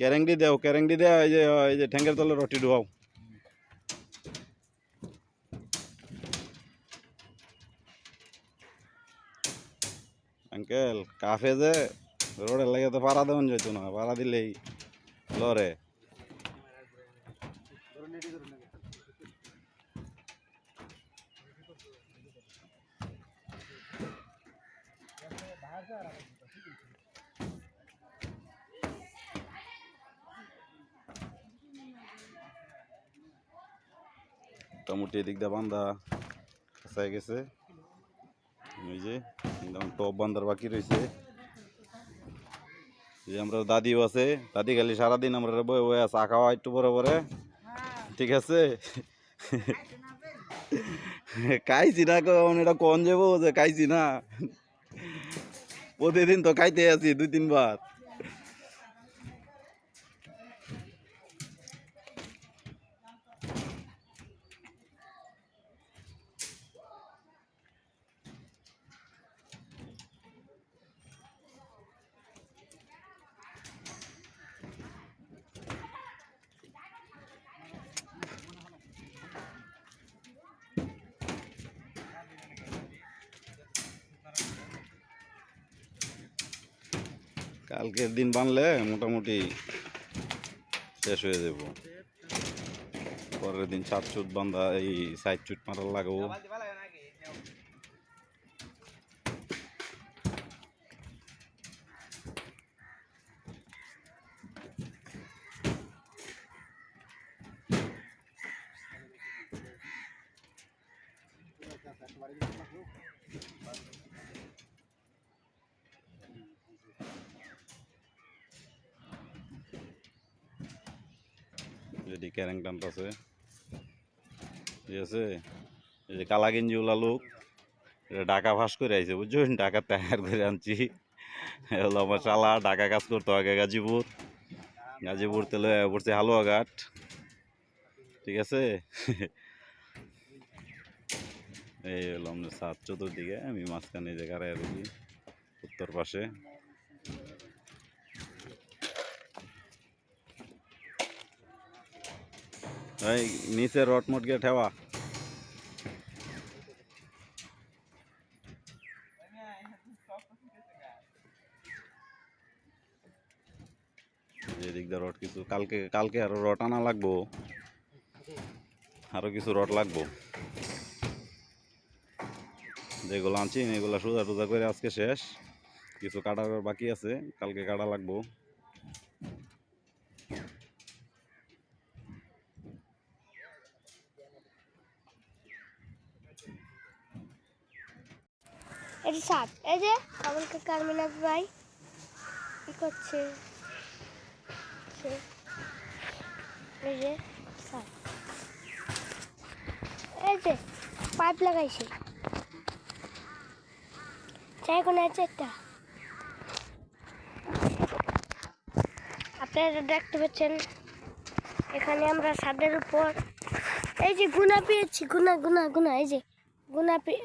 ক্যারেংডি দেও ক্যারেংডি দেও এই যে এই যে ঠ্যাঙ্গের তলে রটি ঢুয়াও আঙ্কেল কাফে যে রোডের লাগে তো পাড়া দেওয়ান যেত না পাড়া দিলেই। লরে মোটামুটি এদিক দিয়ে বান্ধা কাছায় গেছে। ওই যে টপ বান্ধার বাকি রয়েছে। যে আমরা দাদিও আছে, দাদি খালি সারাদিন আমরা বয়ে বয়ে চা খাওয়া একটু পরে পরে। ঠিক আছে? খাইছি না কখন এটা কন যাব যে খাইছি না। প্রতিদিন তো খাইতে আছি দুই তিনবার। কালকের দিন বানলে মোটামুটি শেষ হয়ে যাব। পরের দিন সাত চুট বান্ধা, এই সাইড চুট মারা লাগাবো। যদি ক্যারেং টানতেছে ঠিক আছে? এই যে কালা গেঞ্জি ওলা লোক এটা ঢাকা ফাঁস করে আইছে বুঝছেন ঢাকা তৈয়ার করে আনছি। হলো আমার শালা, ঢাকা কাজ করতো আগে গাজীপুর। গাজীপুর তেলে পড়ছে হালুয়াঘাট। ঠিক আছে? এই হলো আমাদের সাত চতুর্দিকে, আমি মাঝখানে যে গাড়াই উত্তর পাশে। এই, নিচে রটমট গিয়ে ঠেওয়া। এদিক দিয়ে রড কিছু। কালকে কালকে আরও রড আনা লাগবো। আরও কিছু রড লাগবো। যেগুলো আনছি, এগুলো সোজা টোজা করে আজকে শেষ। কিছু কাটার বাকি আছে, কালকে কাটা লাগবো। এটা সাত এই যে আমাকে কারমিনাস ভাই কি করছে? এই যে সাত এই যে পাইপ লাগাইছে। চাই কোন আছে একটা। আপনারা দেখতে পাচ্ছেন, এখানে আমরা ছাদের উপর, এই যে গুনা পেয়েছি, গুনা গুনা গুনা, এই যে গুনা পেয়ে